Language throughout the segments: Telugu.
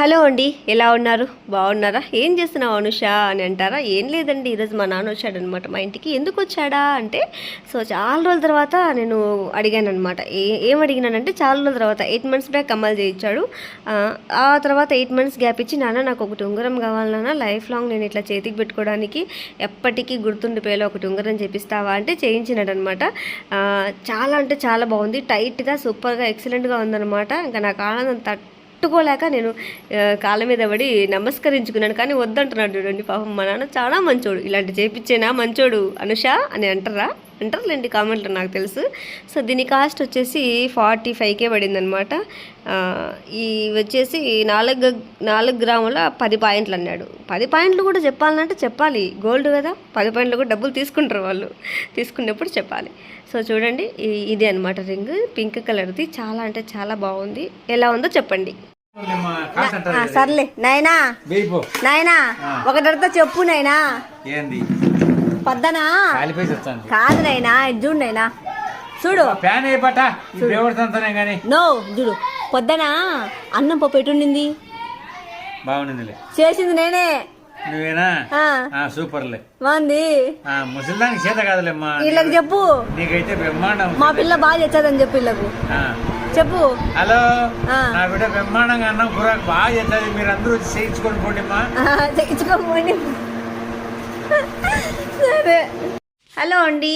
హలో అండి ఎలా ఉన్నారు? బాగున్నారా? ఏం చేస్తున్నావు అనుష అని అంటారా? ఏం లేదండి ఈరోజు మా నాన్న వచ్చాడనమాట. మా ఇంటికి ఎందుకు వచ్చాడా అంటే సో చాలా రోజుల తర్వాత నేను అడిగాను అనమాట ఏ ఏం అడిగినానంటే చాలా రోజుల తర్వాత ఎయిట్ మంత్స్ బ్యాక్ అమలు చేయించాడు. ఆ, తర్వాత ఎయిట్ మంత్స్ గ్యాప్ ఇచ్చి నాన్న నాకు ఒకటి ఉంగరం కావాలన్నా లైఫ్ లాంగ్ నేను ఇట్లా చేతికి పెట్టుకోవడానికి ఎప్పటికీ గుర్తుండిపోయేలా ఒకటి ఉంగరం చేపిస్తావా? అంటే చేయించినాడు అనమాట చాలా అంటే చాలా బాగుంది. టైట్గా సూపర్గా ఎక్సలెంట్గా ఉందన్నమాట ఇంకా నాకు ఆనందం తట్ తట్టుకోలేక నేను కాళ్ళ మీద పడి నమస్కరించుకున్నాను. కానీ వద్దంటున్నాడు చూడండి పాపం మా నాన్న. చాలా మంచోడు. ఇలాంటి చేపించేనా మంచోడు అనుష అని అంటారా? అంటారులేండి కామెంట్లు నాకు తెలుసు. సో దీని కాస్ట్ వచ్చేసి ఫార్టీ ఫైవ్కే పడిందనమాట ఈ వచ్చేసి నాలుగు నాలుగు గ్రాముల పది పాయింట్లు అన్నాడు. పది పాయింట్లు కూడా చెప్పాలంటే చెప్పాలి. గోల్డ్ కదా. పది పాయింట్లు కూడా డబ్బులు తీసుకుంటారు వాళ్ళు. తీసుకున్నప్పుడు చెప్పాలి. సో చూడండి. ఇది అనమాట రింగ్. పింక్ కలర్ది. చాలా అంటే చాలా బాగుంది. ఎలా ఉందో చెప్పండి. సర్లే నాయనా. నాయనా ఒకటితో చెప్పు నాయనా. ఏంది? పద్దనా? కాదు నాయనా చూడు నాయనా. చూడు. ఫ్యాన్ అయిపట నో చూడు. పొద్దున? అన్నం పప్పు ఎటుండింది? బాగుండిందిలే. చేసింది నేనే. నువ్వేనా? ఆ, ఆ సూపర్లే. బాగుంది. ఆ ముసలిదానికి చేత కాదులేమ్మా వీళ్ళకి చెప్పు. నీకైతే బ్రహ్మాండం మా పిల్ల బాగా చేస్తుందని చెప్పు వీళ్ళకు. చెప్పు. హలో. నా బిడ్డ బ్రహ్మాండంగా అన్నం కూర బాగా చేస్తుంది. మీరు అందరూ వచ్చి చేయించుకొని పోండిమ్మా తెచ్చుకోకపోయి సరే. హలో అండి.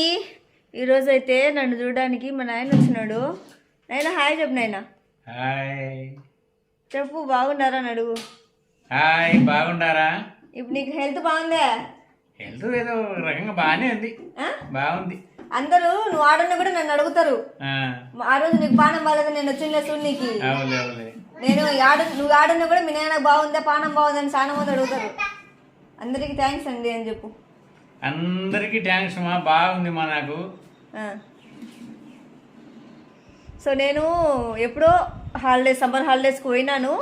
ఈరోజు అయితే నన్ను చూడడానికి మా నాయన వచ్చినాడు. నాయన హాయ్ చెప్పు నాయన. హాయ్. చెప్పు బాగున్నారా అని అడుగు. హాయ్ బాగుండారా ఇప్పుడు నీకు హెల్త్ బాగుందా? హెల్త్ ఏదో రకంగా బాగానే ఉంది? బాగుంది. అందరూ నువ్వు ఆడన్న కూడా నన్ను అడుగుతారు. ఆ, రోజు నీకు పానం బాగాలేదు నేను వచ్చిన చూడు నీకు. నేను ఆడ నువ్వు ఆడన్న కూడా మీ నాయన బాగుందా పానం బాగుందని చాలా మంది అడుగుతారు. అందరికీ థ్యాంక్స్ అండి అని చెప్పు. అందరికీ థ్యాంక్స్ మా బాగుంది మా నాకు. సో నేను ఎప్పుడో హాలిడేస్ సమ్మర్ హాలిడేస్కి పోయినాను.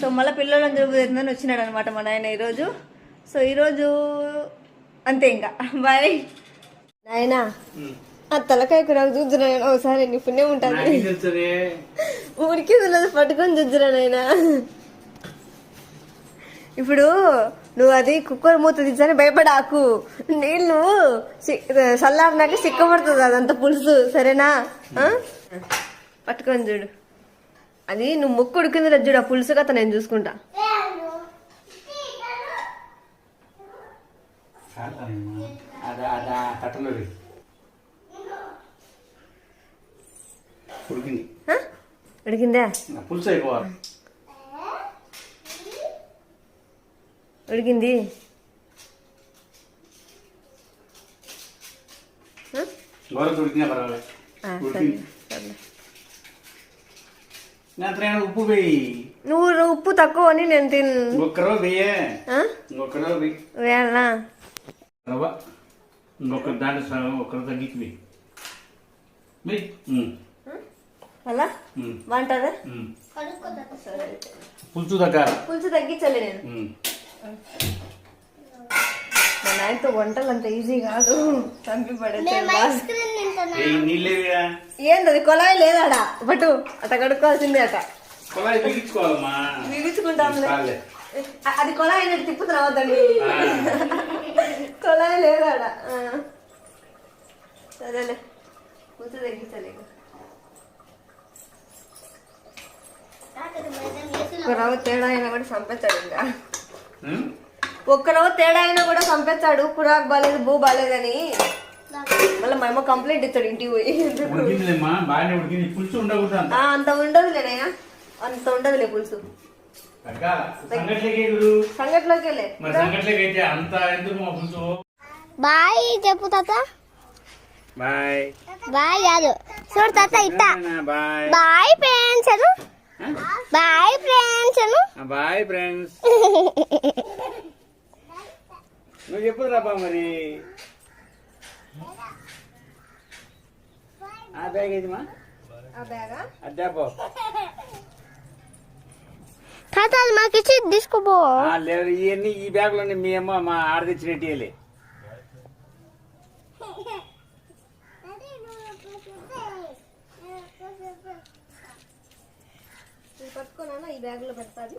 సో మళ్ళీ పిల్లలను తిరుగుతుందని వచ్చినాడు అనమాట మా నాయన ఈరోజు. సో ఈరోజు అంతే ఇంకా. బాయ్. నాయనా ఆ తలకాయ కూరకు చూద్దురా ఒకసారి నీ పుణ్యం ఉంటుంది. ఊరికి తెలియదు పట్టుకొని చూద్దురా నాయనా. ఇప్పుడు నువ్వు అది కుక్కర్ మూత తీసని భయపడాకు. నీళ్ళు చల్లారినాక సిక్కబడుతుంది అదంతా పులుసు సరేనా? పట్టుకొని చూడు. అది నువ్వు ముక్కు ఉడికింది లేదు చూడు ఆ పులుసు కథ నేను చూసుకుంటా. అదా అదా తట్టలో ఉడికింది ఆ? ఉడికిందా పులుసు అయిపోవాలి ఉడికింది ఆ? గోరకు ఉడికినా పర్వాలేదు ఆ, సరే ఉడికింది సర్లే దాంట్లో ఉప్పు వేయి నువ్వు ఉప్పు తక్కువ అని నేను తిన్ ఇంకొక రవ్వ వేయే ఆ? ఇంకొక రవ్వ వేయి వేయాలా ఇంకొక దాంట్లో తగ్గించి అలా? బాగుంటుందా. పులుసు తగ్గాలి పులుసు తగ్గించాలి నేను. మా నాయనతో వంటలు అంత ఈజీ కాదు. చంపి ఏంది అది కొలాయి లేదాడా? బటు అట కడుక్కోవాల్సిందే అట. అ- అది కొలాయి రావద్దండి ఆ. కొలాయి లేదాడా. సరేలే. పులుసు తగ్గించాలి ఇక. ఒక రవ్వ తేడా అయినా కూడా చంపేస్తాడు ఇంకా. ఉమ్? ఒక్క రవ్వ తేడా అయినా కూడా చంపేస్తాడు. కురాకు బాలేదు భూ బాలేదని. మళ్ళీ మా అమ్మ కంప్లైంట్ ఇస్తాడు ఇంటికి పోయి. అంత ఆ, అంత ఉండదులేనయ్యా అంత ఉండదులే పులుసు. సంగట్లేకే గురు. సంగట్లోకి వెళ్ళే మరి సంగట్లేకి అయితే అంత ఎందుకు మా పులుసు బాయ్ చెప్పు తాత. బాయ్. బాయ్ కాదు. చూడు తాత ఇట్టా. బాయ్. బాయ్ ఫ్రెండ్స్ అను. బాయ్ ఫ్రెండ్స్ అను. Bye friends. నువ్వు చెప్పు రాబా మరి. ఆ బ్యాగ్ ఏదిమా ఆ బ్యాగా? అద్దాపో. తాత మాకు ఇచ్చి తీసుకోపో లేదు ఇవన్నీ ఈ బ్యాగ్లోనే మీ అమ్మ మా ఈ పెడతాది.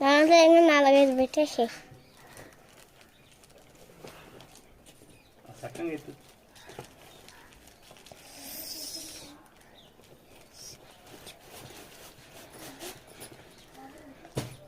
దాంట్లో ఇంకా నాలుగైదు పెట్టేసి. చక్కగా ఎత్తు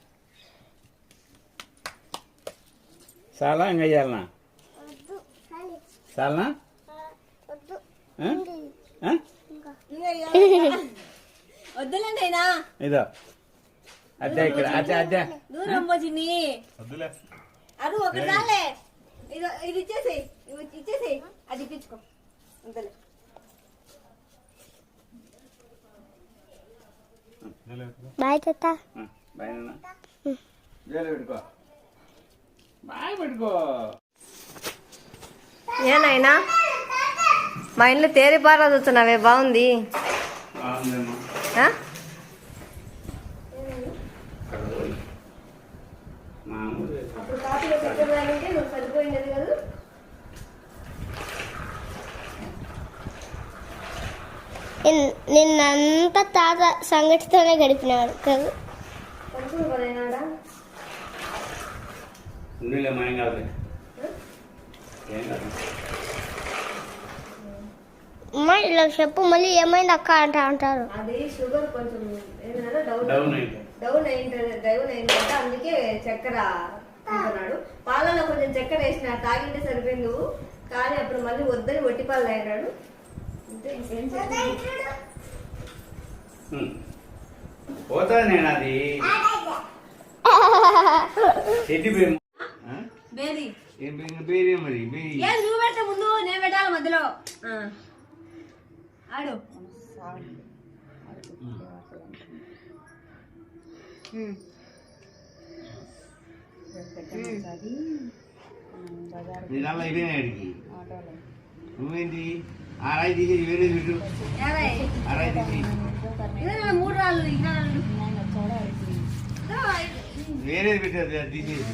చాలా ఇంకా చేయాలనా? చాలనా? ఇదో. అద్దె ఇక్కడ అద్దె అద్దె దూరం పోచింది అది ఒకసారి ఇది ఇది ఇచ్చేసి ఇచ్చేసి అది ఇప్పించుకో. అంతలే. బాయ్ తాత. బాయ్ నాన్న. జైలు పెట్టుకో. బాయ్ పెట్టుకో. ఏనాయనా మా ఇంట్లో తేరిపారా చూస్తున్నావే బాగుంది. నిన్నంతా తాత సంగటితోనే గడిపినాడు కదా? నువ్వులే మాయం కాదు. ఏం కాదు. అమ్మా ఇలా చెప్పు మళ్ళీ ఏమైంది అక్క అంట అంటారు. అది షుగర్ కొంచెం ఏదైనా డౌన్ డౌన్ అయింది. డౌన్ అయింది డౌన్ అయిందంటే అందుకే చక్కెర తింటున్నాడు పాలలో కొంచెం చక్కెర వేసిన తాగింటే సరిపోయింది. నువ్వు కానీ అప్పుడు మళ్ళీ వద్దని ఒట్టి పాలు చేస్తాను పోతుంది నేను అది. చెట్టు ఏం పేరు మరి బేరి. ఏం నువ్వు పెట్టే ముందు నేను పెట్టాలి మధ్యలో. ఆ. ఆడు. ఉమ్. అడిగి. నువ్వేంటి? ఆ రాయి వేరే పెట్టు? ఆ రాయి తీసి ఇదే నా మూడు రాళ్ళు ఈ రాళ్ళు ఇదో, వేరేది పెట్టు అది తీసేసి